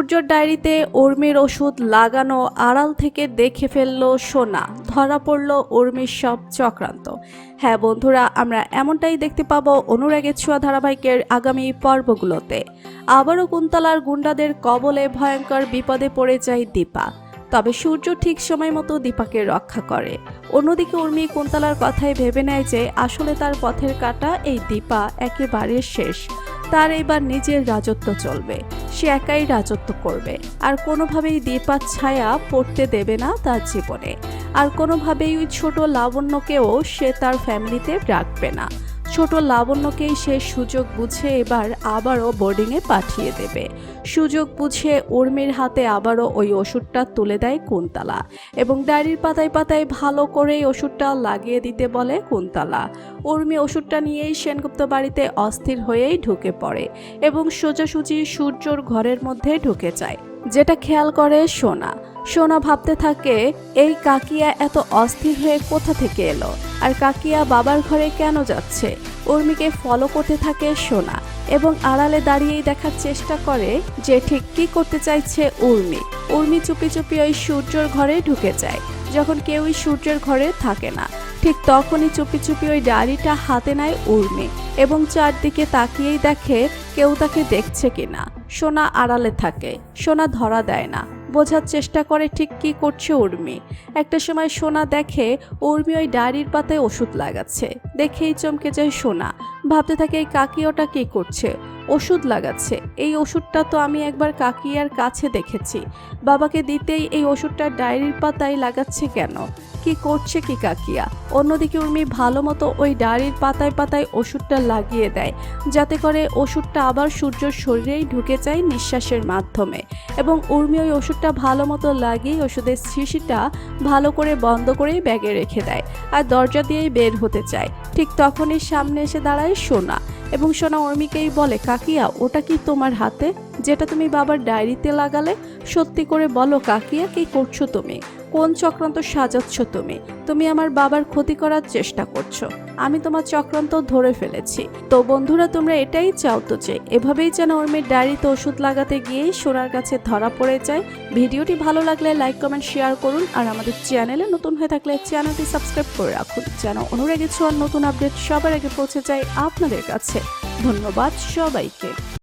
সূর্যর ডায়েরিতে উর্মির ওষুধ লাগানো আড়াল থেকে দেখে ফেলল সোনা। ধরা পড়ল উর্মির সব চক্রান্ত। হ্যাঁ বন্ধুরা, আমরা এমনটাই দেখতে পাবো অনুরাগের ছোঁয়া ধারাবাহিকের আগামী পর্বগুলোতে। আবারও কুন্তলার গুন্ডাদের কবলে ভয়ঙ্কর বিপদে পড়ে যায় দীপা। তবে সূর্য ঠিক সময় মতো দীপাকে রক্ষা করে। অন্যদিকে উর্মি কুন্তলার কথায় ভেবে নেয় যে আসলে তার পথের কাটা এই দীপা একেবারে শেষ। তার এবার নিজের রাজত্ব চলবে। সে একাই রাজত্ব করবে। আর কোনোভাবেই দীপার ছায়া পড়তে দেবে না তার জীবনে। আর কোনোভাবেই ওই ছোট লাবণ্যকেও সে তার ফ্যামিলিতে রাখবে না। ছোট লাবণ্যকেই সে সুযোগ বুঝে এবার আবারও বোর্ডিংয়ে পাঠিয়ে দেবে। সুযোগ বুঝে উর্মির হাতে আবারও ওই ওষুধটা তুলে দেয় কুন্তলা এবং ডায়েরির পাতায় পাতায় ভালো করে ওষুধটা লাগিয়ে দিতে বলে কুন্তলা। উর্মি ওষুধটা নিয়েই সেনগুপ্ত বাড়িতে অস্থির হয়েই ঢুকে পড়ে এবং সোজাসুজি সূর্যর ঘরের মধ্যে ঢুকে যায়। যেটা খেয়াল করে সোনা। সোনা ভাবতে থাকে, এই কাকিয়া এত অস্থির হয়ে কোথা থেকে এলো? আর কাকিয়া বাবার ঘরে কেন যাচ্ছে? উর্মিকে ফলো করতে থাকে সোনা এবং আড়ালে দাঁড়িয়েই দেখার চেষ্টা করে যে ঠিক কি করতে চাইছে উর্মি। উর্মি চুপি চুপি ওই সূর্যর ঘরে ঢুকে যায়, যখন কেউই সূর্যের ঘরে থাকে না। ঠিক তখনই চুপি চুপি ওই ডায়েরিটা হাতে নেয় উর্মি এবং চারদিকে তাকিয়েই দেখে কেউ তাকে দেখছে কিনা। সোনা আড়ালে থাকে, সোনা ধরা দেয় না। বোঝার চেষ্টা করে ঠিক কি করছে উর্মি। একটা সময় সোনা দেখে উর্মি ওই ডায়েরির পাতায় ওষুধ লাগাচ্ছে। দেখেই চমকে যায় সোনা। ভাবতে থাকে এই কাকি ওটা কি করছে? ওষুধ লাগাচ্ছে। এই ওষুধটা তো আমি একবার কাকিয়ার কাছে দেখেছি। বাবাকে দিতেই এই ওষুধটা ডায়েরির পাতায় লাগাচ্ছে কেন? কি করছে কি কাকিয়া? অন্যদিকে উর্মি ভালো মতো ওই ডায়েরির পাতায় পাতায় ওষুধটা লাগিয়ে দেয়। যাতে করে ওষুধটা আবার সূর্যর শরীরেই ঢুকে যায় নিঃশ্বাসের মাধ্যমে। এবং উর্মি ওই ওষুধটা ভালো মতো লাগিয়ে ওষুধের শিশিটা ভালো করে বন্ধ করেই ব্যাগে রেখে দেয়। আর দরজা দিয়েই বের হতে চায়। ঠিক তখনই সামনে এসে দাঁড়ায় সোনা। এবং সোনা অর্মিকেই বলে, কাকিয়া, ওটা কি তোমার হাতে? যেটা তুমি বাবার ডায়েরিতে লাগালে? সত্যি করে বলো, কাকিয়া, কি করছ তুমি? কোন চক্রান্ত সাজাচ্ছ তুমি? তুমি আমার বাবার ক্ষতি করার চেষ্টা করছ। আমি তোমার চক্রান্ত ধরে ফেলেছি। তো বন্ধুরা, তোমরা এটাই চাও তো যে, এভাবেই যেন উর্মির ডায়েরিতে ওষুধ লাগাতে গিয়েই সোনার কাছে ধরা পড়ে যায়। ভিডিওটি ভালো লাগলে লাইক, কমেন্ট, শেয়ার করুন আর আমাদের চ্যানেলে নতুন হয়ে থাকলে চ্যানেলটি সাবস্ক্রাইব করে রাখুন। যেন অনুরাগে ছোঁয়ার নতুন আপডেট সবার আগে পৌঁছে যায় আপনাদের কাছে। ধন্যবাদ সবাইকে।